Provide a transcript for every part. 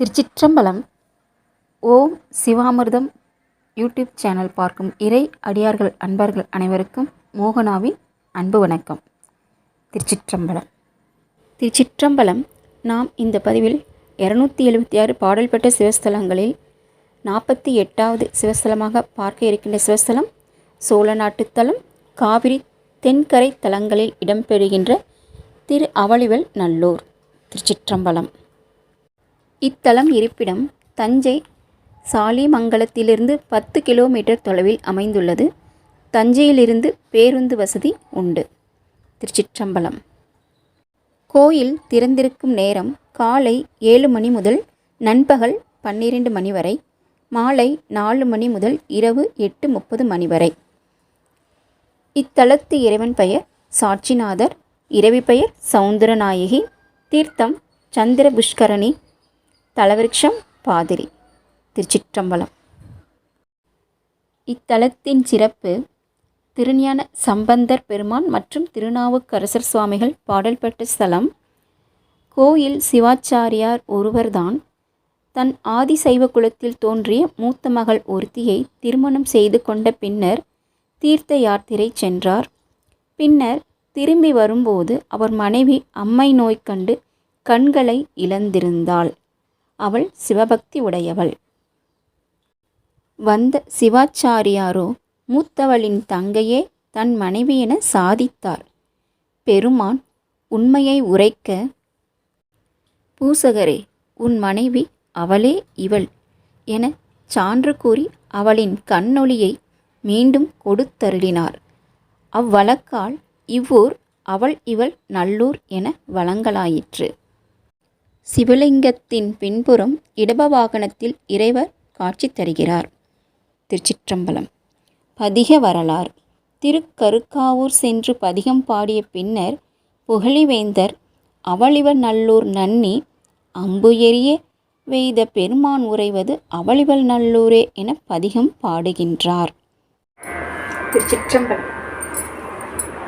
திருச்சிற்றம்பலம். ஓம் சிவாமிர்தம் YouTube channel பார்க்கும் இறை அடியார்கள் அன்பர்கள் அனைவருக்கும் மோகனாவின் அன்பு வணக்கம். திருச்சிற்றம்பலம். திருச்சிற்றம்பலம் நாம் இந்த பதிவில் இருநூற்றி எழுபத்தி ஆறு பாடல் பெற்ற சிவஸ்தலங்களில் நாற்பத்தி எட்டாவது சிவஸ்தலமாக பார்க்க இருக்கின்ற சிவஸ்தலம் சோழ நாட்டுத்தலம் காவிரி தென்கரை தலங்களில் இடம்பெறுகின்ற திரு அவளிவல் நல்லூர் திருச்சிற்றம்பலம். இத்தலம் இருப்பிடம் தஞ்சை சாலிமங்கலத்திலிருந்து பத்து கிலோமீட்டர் தொலைவில் அமைந்துள்ளது. தஞ்சையிலிருந்து பேருந்து வசதி உண்டு. திருச்சிற்றம்பலம். கோயில் திறந்திருக்கும் நேரம் காலை ஏழு மணி முதல் நண்பகல் பன்னிரண்டு மணி வரை. மாலை நாலு மணி முதல் இரவு எட்டு முப்பது மணி வரை. இத்தலத்து இறைவன் பெயர் சாட்சிநாதர் இரவி பெயர் சவுந்தரநாயகி தீர்த்தம் சந்திர புஷ்கரணி தலவிருட்சம் பாதிரி. திருச்சிற்றம்பலம். இத்தலத்தின் சிறப்பு திருஞான சம்பந்தர் பெருமான் மற்றும் திருநாவுக்கரசர் சுவாமிகள் பாடல் பெற்ற ஸ்தலம் கோயில் சிவாச்சாரியார் ஒருவர்தான். தன் ஆதிசைவ குலத்தில் தோன்றிய மூத்த மகள் ஒருத்தியை திருமணம் செய்து கொண்ட பின்னர் தீர்த்த யாத்திரை சென்றார். பின்னர் திரும்பி வரும்போது அவர் மனைவி அம்மை நோய் கண்டு கண்களை இழந்திருந்தாள். அவள் சிவபக்தி உடையவள். வந்த சிவாச்சாரியாரோ மூத்தவளின் தங்கையே தன் மனைவி என சாதித்தார். பெருமான் உண்மையை உரைக்க பூசகரே உன் மனைவி அவளே இவள் என சான்று கூறி அவளின் கண்ணொளியை மீண்டும் கொடுத்தருளினார். அவ்வழக்கால் இவ்வூர் அவள் இவள் நல்லூர் என வழங்கலாயிற்று. சிவலிங்கத்தின் பின்புறம் இடப வாகனத்தில் இறைவர் காட்சி தருகிறார். திருச்சிற்றம்பலம். பதிக வரலாறு. திருக்கருக்காவூர் சென்று பதிகம் பாடிய பின்னர் புகழிவேந்தர் அவளிவ நல்லூர் நன்னி அம்பு எரிய வெய்த பெருமான் உறைவது அவளிவள் நல்லூரே என பதிகம் பாடுகின்றார். திருச்சிற்றம்பலம்.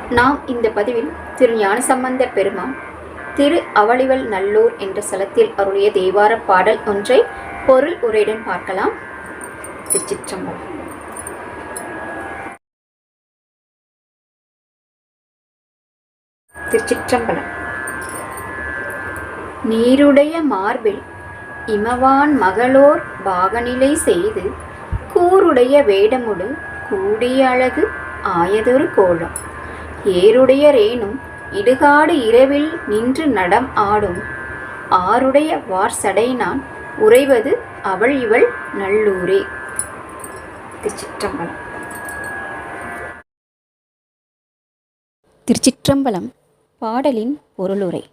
நாம் இந்த பதிவில் திரு ஞானசம்பந்த பெருமான் திரு அவளிவல் நல்லூர் என்ற ஸ்தலத்தில் அருளிய தேவார பாடல் ஒன்றை பொருள் உரையுடன் பார்க்கலாம். திருச்சிற்றம்பலம். திருச்சிற்றம்பலம். நீருடைய மார்பில் இமவான் மகளோர் பாகநிலை செய்து கூருடைய வேடமுடு கூடிய அழகு ஆயதொரு கோலம். ஏருடைய ரேனும் இடுகாடு இரவில் நின்று நடம் ஆடும். ஆருடைய வார்சடைனான் உறைவது அவள் இவள் நல்லூரே. திருச்சிற்றம்பலம். திருச்சிற்றம்பலம் பாடலின் பொருளுரை.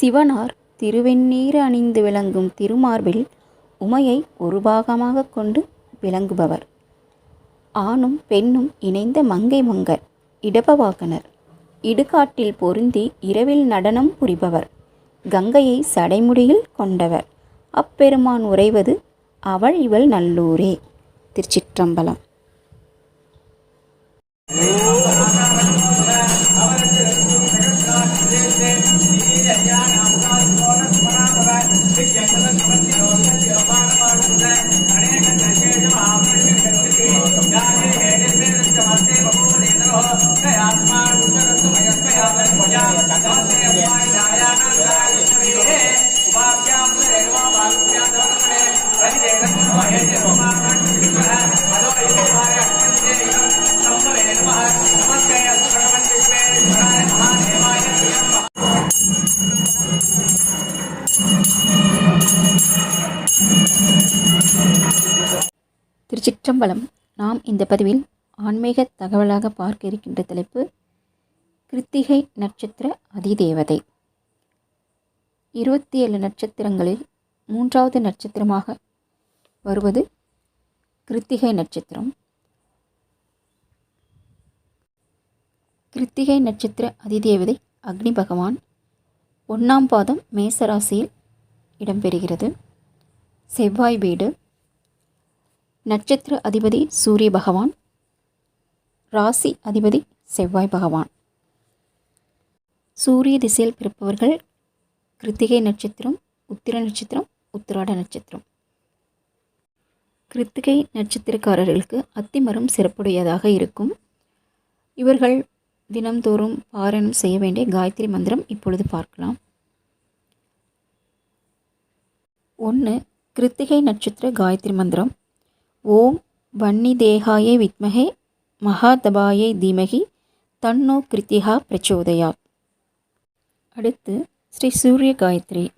சிவனார் திருவெண்ணீர் அணிந்து விளங்கும் திருமார்பில் உமையை ஒரு பாகமாக கொண்டு விளங்குபவர். ஆணும் பெண்ணும் இணைந்த மங்கை மங்கர் இடபவாகனர் இடுகாட்டில் பொருந்தி இரவில் நடனம் புரிபவர். கங்கையை சடைமுடியில் கொண்டவர். அப்பெருமான் உறைவது அவள் இவள் நல்லூரே. திருச்சிற்றம்பலம். திருச்சிற்றம்பலம். நாம் இந்த பதிவில் ஆன்மீக தகவலாக பார்க்க இருக்கின்ற தலைப்பு கிருத்திகை நட்சத்திர அதிதேவதை. இருபத்தி ஏழு நட்சத்திரங்களில் மூன்றாவது நட்சத்திரமாக வருவது கிருத்திகை நட்சத்திரம். கிருத்திகை நட்சத்திர அதிதேவதை அக்னி பகவான் ஒன்றாம் பாதம் மேசராசியில் இடம்பெறுகிறது. செவ்வாய் வீடு நட்சத்திர அதிபதி சூரிய பகவான் ராசி அதிபதி செவ்வாய் பகவான். சூரிய திசையில் பிறப்பவர்கள் கிருத்திகை நட்சத்திரம் உத்திர நட்சத்திரம் உத்திராட நட்சத்திரம். கிருத்திகை நட்சத்திரக்காரர்களுக்கு அத்திமரம் சிறப்புடையதாக இருக்கும். இவர்கள் தினம்தோறும் பாராயணம் செய்ய வேண்டிய காயத்ரி மந்திரம் இப்பொழுது பார்க்கலாம். ஒன்று கிருத்திகை நட்சத்திர காயத்ரி மந்திரம். ஓம் வன்னிதேகாய வித்மகே மகாதபாயை தீமகி தன்னோ கிருத்திகா பிரச்சோதயா அடுத்து ஸ்ரீ சூரிய காயத்ரி.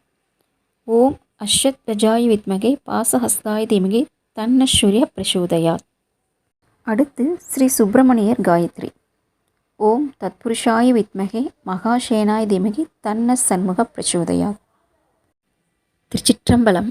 ஓம் அஷத் பிரஜாய வித்மகே பாசஹஸ்தாய தீமகி தன்ன சூரிய பிரசோதயாத் அடுத்து ஸ்ரீ சுப்பிரமணியர் காயத்ரி. ஓம் தத்புருஷாய வித்மகே மகாசேனாய தீமகி தன்ன சண்முக பிரச்சோதயா திருச்சிற்றம்பலம்